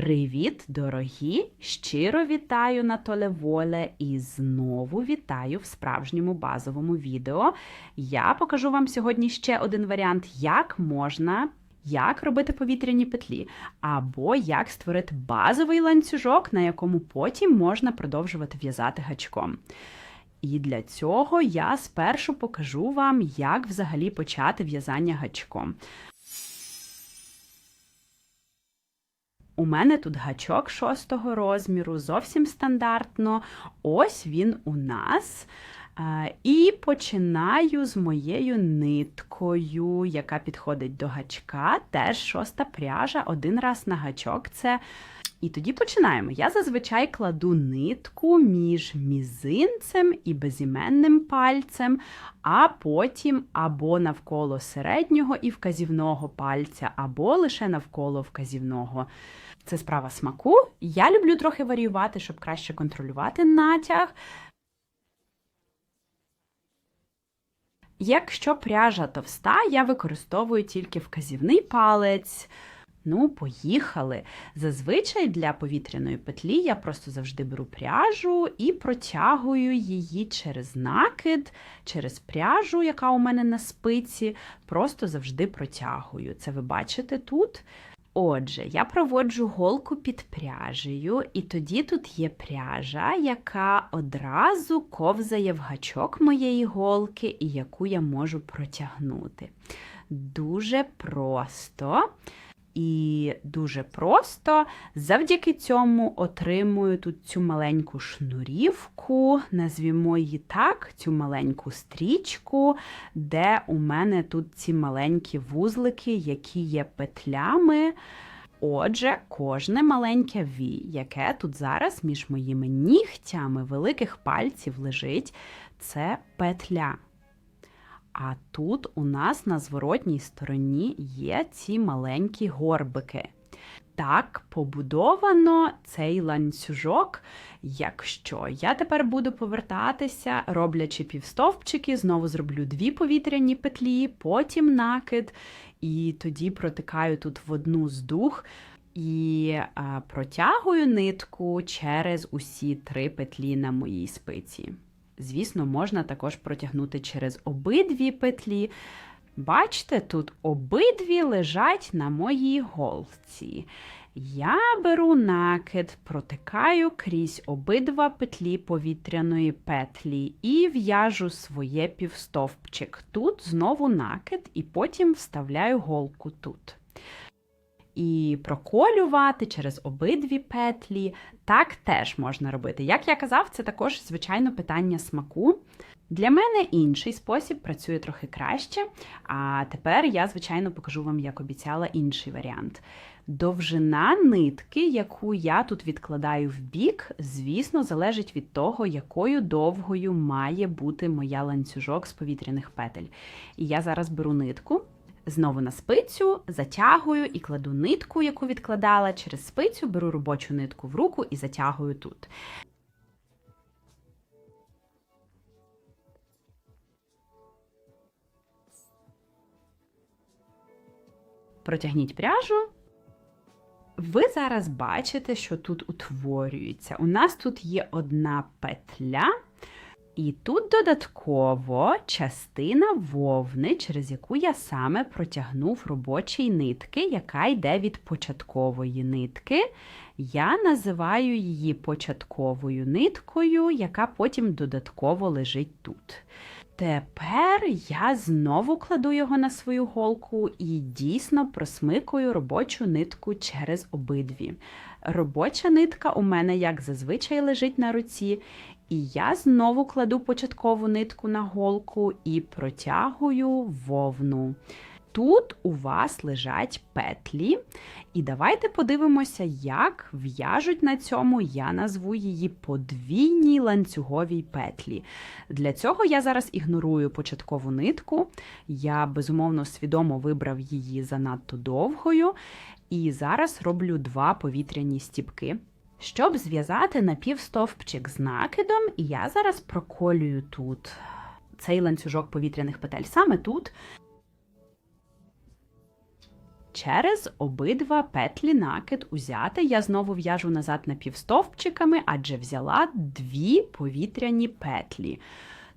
Привіт, дорогі! Щиро вітаю на Толе Воле і знову вітаю в справжньому базовому відео. Я покажу вам сьогодні ще один варіант, як можна. Як робити повітряні петлі, або як створити базовий ланцюжок, на якому потім можна продовжувати в'язати гачком. І для цього я спершу покажу вам, як взагалі почати в'язання гачком. У мене тут гачок шостого розміру, зовсім стандартно. Ось він у нас. І починаю з моєю ниткою, яка підходить до гачка. Теж шоста пряжа, один раз на гачок. Це. І тоді починаємо. Я зазвичай кладу нитку між мізинцем і безіменним пальцем, а потім або навколо середнього і вказівного пальця, або лише навколо вказівного. Це справа смаку. Я люблю трохи варіювати, щоб краще контролювати натяг. Якщо пряжа товста, я використовую тільки вказівний палець. Ну, поїхали. Зазвичай для повітряної петлі я просто завжди беру пряжу і протягую її через накид, через пряжу, яка у мене на спиці, просто завжди протягую. Це ви бачите тут. Отже, я проводжу голку під пряжею, і тоді тут є пряжа, яка одразу ковзає в гачок моєї голки, і яку я можу протягнути. Дуже просто. І дуже просто. Завдяки цьому отримую тут цю маленьку шнурівку, назвімо її так, цю маленьку стрічку, де у мене тут ці маленькі вузлики, які є петлями. Отже, кожне маленьке ві, яке тут зараз між моїми нігтями великих пальців лежить, це петля. А тут у нас на зворотній стороні є ці маленькі горбики. Так побудовано цей ланцюжок. Якщо я тепер буду повертатися, роблячи півстовпчики, знову зроблю дві повітряні петлі, потім накид, і тоді протикаю тут в одну з дух і протягую нитку через усі три петлі на моїй спиці. Звісно, можна також протягнути через обидві петлі. Бачите, тут обидві лежать на моїй голці. Я беру накид, протикаю крізь обидва петлі повітряної петлі і в'яжу своє півстовпчик. Тут знову накид, і потім вставляю голку тут і проколювати через обидві петлі. Так теж можна робити. Як я казав, це також, звичайно, питання смаку. Для мене інший спосіб працює трохи краще. А тепер я, звичайно, покажу вам, як обіцяла, інший варіант. Довжина нитки, яку я тут відкладаю в бік, звісно, залежить від того, якою довгою має бути моя ланцюжок з повітряних петель. І я зараз беру нитку. Знову на спицю затягую і кладу нитку, яку відкладала через спицю, беру робочу нитку в руку і затягую тут. Протягніть пряжу. Ви зараз бачите, що тут утворюється. У нас тут є одна петля. І тут додатково частина вовни, через яку я саме протягнув робочі нитки, яка йде від початкової нитки. Я називаю її початковою ниткою, яка потім додатково лежить тут. Тепер я знову кладу його на свою голку і дійсно просмикую робочу нитку через обидві. Робоча нитка у мене, як зазвичай, лежить на руці, і я знову кладу початкову нитку на голку і протягую вовну. Тут у вас лежать петлі, і давайте подивимося, як в'яжуть на цьому, я назву її подвійній ланцюговій петлі. Для цього я зараз ігнорую початкову нитку, я безумовно свідомо вибрав її занадто довгою. І зараз роблю два повітряні стіпки. Щоб зв'язати напівстовпчик з накидом, я зараз проколюю тут цей ланцюжок повітряних петель. Саме тут. через обидва петлі накид узяти. Я знову в'яжу назад напівстовпчиками, адже взяла дві повітряні петлі.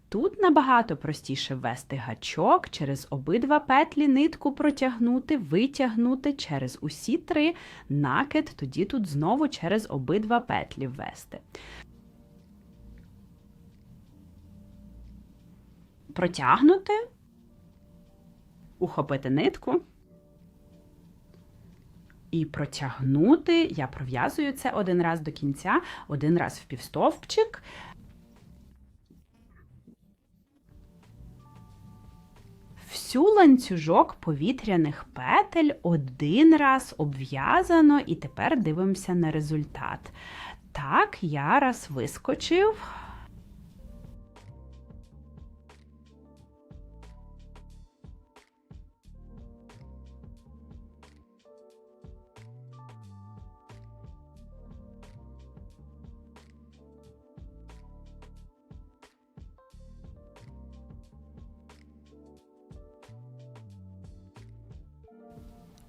Тут набагато простіше ввести гачок, через обидва петлі нитку протягнути, витягнути через усі три накид, тоді тут знову через обидва петлі ввести. Протягнути, ухопити нитку. І протягнути, я пров'язую це один раз до кінця, один раз в півстовпчик. Всю ланцюжок повітряних петель один раз обв'язано, і тепер дивимося на результат. Так, я раз вискочив.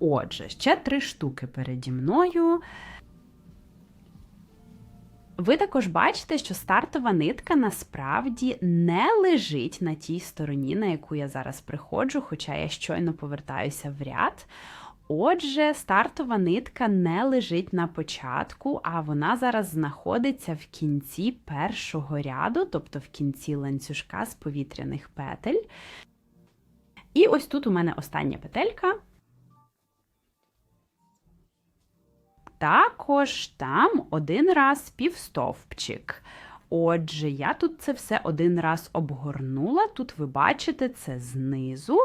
Отже, ще три штуки переді мною. Ви також бачите, що стартова нитка насправді не лежить на тій стороні, на яку я зараз приходжу, хоча я щойно повертаюся в ряд. Отже, стартова нитка не лежить на початку, а вона зараз знаходиться в кінці першого ряду, тобто в кінці ланцюжка з повітряних петель. І ось тут у мене остання петелька. Також там один раз півстовпчик. Отже, я тут це все один раз обгорнула. Тут ви бачите це знизу,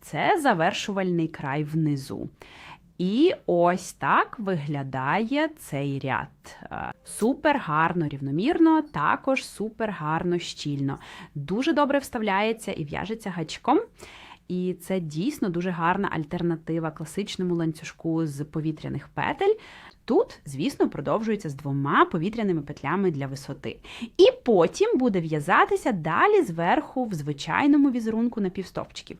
це завершувальний край внизу. І ось так виглядає цей ряд. Е, супер гарно, рівномірно, також супер гарно щільно. Дуже добре вставляється і в'яжеться гачком. І це дійсно дуже гарна альтернатива класичному ланцюжку з повітряних петель. Тут, звісно, продовжується з двома повітряними петлями для висоти. І потім буде в'язатися далі зверху в звичайному візерунку напівстопчиків.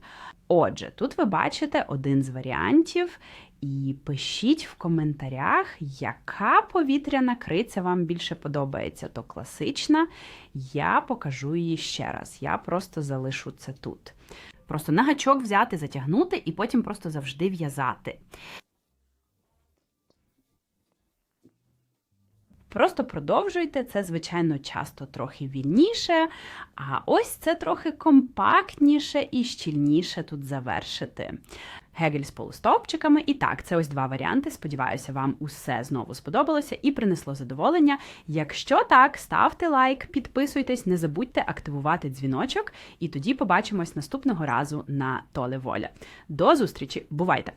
Отже, тут ви бачите один з варіантів. І пишіть в коментарях, яка повітряна криця вам більше подобається, то класична. Я покажу її ще раз. Я просто залишу це тут. Просто на гачок взяти, затягнути і потім просто завжди в'язати. Просто продовжуйте, це, звичайно, часто трохи вільніше, а ось це трохи компактніше і щільніше тут завершити. Гегель з полустовпчиками. І так, це ось два варіанти. Сподіваюся, вам усе знову сподобалося і принесло задоволення. Якщо так, ставте лайк, підписуйтесь, не забудьте активувати дзвіночок, і тоді побачимось наступного разу на Толе Воля. До зустрічі! Бувайте!